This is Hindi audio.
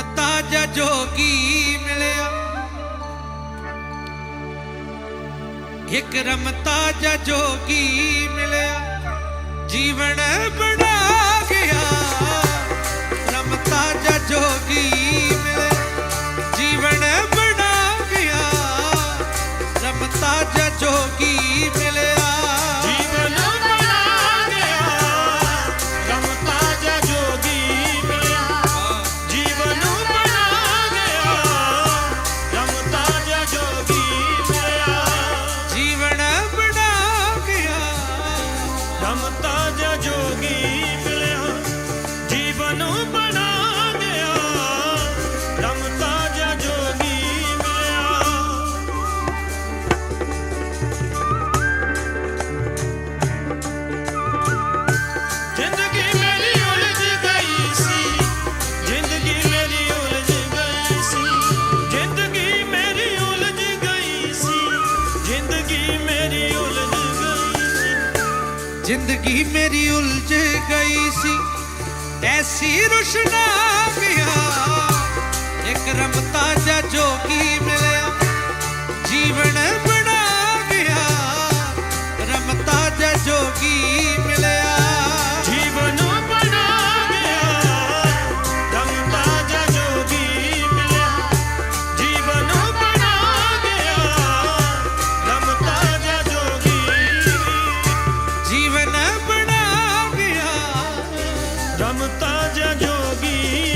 ਰਮਤਾ ਜਾ ਜੋਗੀ ਮਿਲਿਆ ਇੱਕ ਰਮਤਾ ਜਾ ਜੋਗੀ ਮਿਲਿਆ ਜੀਵਨ ਬਣਾ ज़िंदगी मेरी उलझ गई सी। ऐसी रुशना पिया एक रमता जा जोगी मिलया जीवन बना गया। रमता जा जोगी রাজা যোগী